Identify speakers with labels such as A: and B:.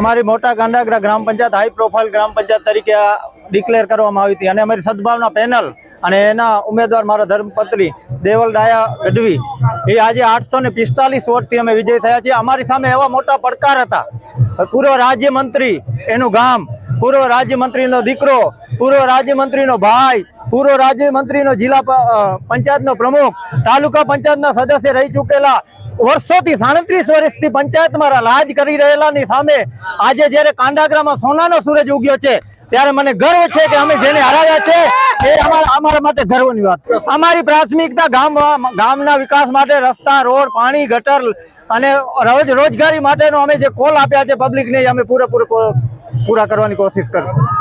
A: અમારી મોટા કાંડાગરા ગ્રામ પંચાયત હાઈ પ્રોફાઇલ ગ્રામ પંચાયત તરીકે ડિક્લેર કરવામાં આવી હતી. અને અમારી સદભાવના પેનલ અને એના ઉમેદવાર મારા ધર્મપત્ની દેવલદાયા ગઢવી, એ આજે આઠસો ને પિસ્તાલીસ વોટથી અમે વિજય થયા છીએ. અમારી સામે એવા મોટા પડકાર હતા. પૂર્વ રાજ્યમંત્રી એનું ગામ, પૂર્વ રાજ્યમંત્રીનો દીકરો, પૂર્વ રાજ્યમંત્રીનો ભાઈ, પૂર્વ રાજ્યમંત્રીનો જિલ્લા પંચાયતનો પ્રમુખ, તાલુકા પંચાયતના સદસ્ય રહી ચૂકેલા વર્ષોથી સાડત્રીસ વર્ષથી પંચાયતમાં રાજ કરી રહેલાની સામે આજે જ્યારે કાંડાગરામાં સોનાનો સૂરજ ઉગ્યો છે ત્યારે મને ગર્વ છે કે અમે જેને હરાવ્યા છે, એ અમારા અમારા માટે ગર્વની વાત. અમારી પ્રાથમિકતા ગામ ગામના વિકાસ માટે રસ્તા, રોડ, પાણી, ગટર અને રોજ રોજગારી માટેનો અમે જે કોલ આપ્યા છે પબ્લિકને અમે પૂરેપૂરો પૂરા કરવાની કોશિશ કરશું.